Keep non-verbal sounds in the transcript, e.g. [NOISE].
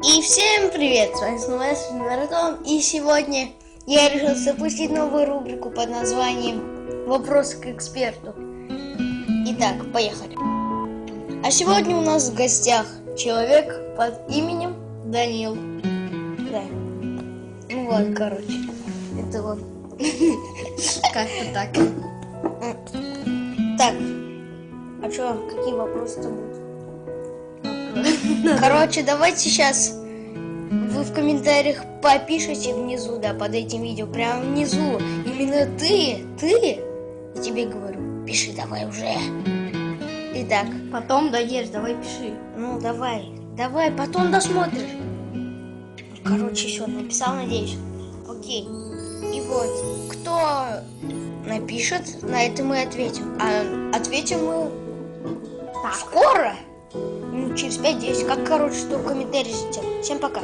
И всем привет! С вами снова я, Свин Маратон, и сегодня я решил запустить новую рубрику под названием «Вопросы к эксперту». Итак, поехали. А сегодня у нас в гостях человек под именем Данил. Да. Ну вот, короче, это вот. [LAUGHS] Как-то так. Так, а что, какие вопросы-то будут? [LAUGHS] Короче, давайте сейчас вы в комментариях попишите внизу, да, под этим видео, прямо внизу. Именно ты, ты, я тебе говорю, пиши давай уже. Итак, Потом доешь, давай пиши. ну давай, давай, потом досмотришь. Короче, все, написал, надеюсь. Окей. И вот, кто напишет, на это мы ответим. А ответим мы Так. скоро. Ну, через 5-10. Как, короче, что в комментариях ждите. Всем пока.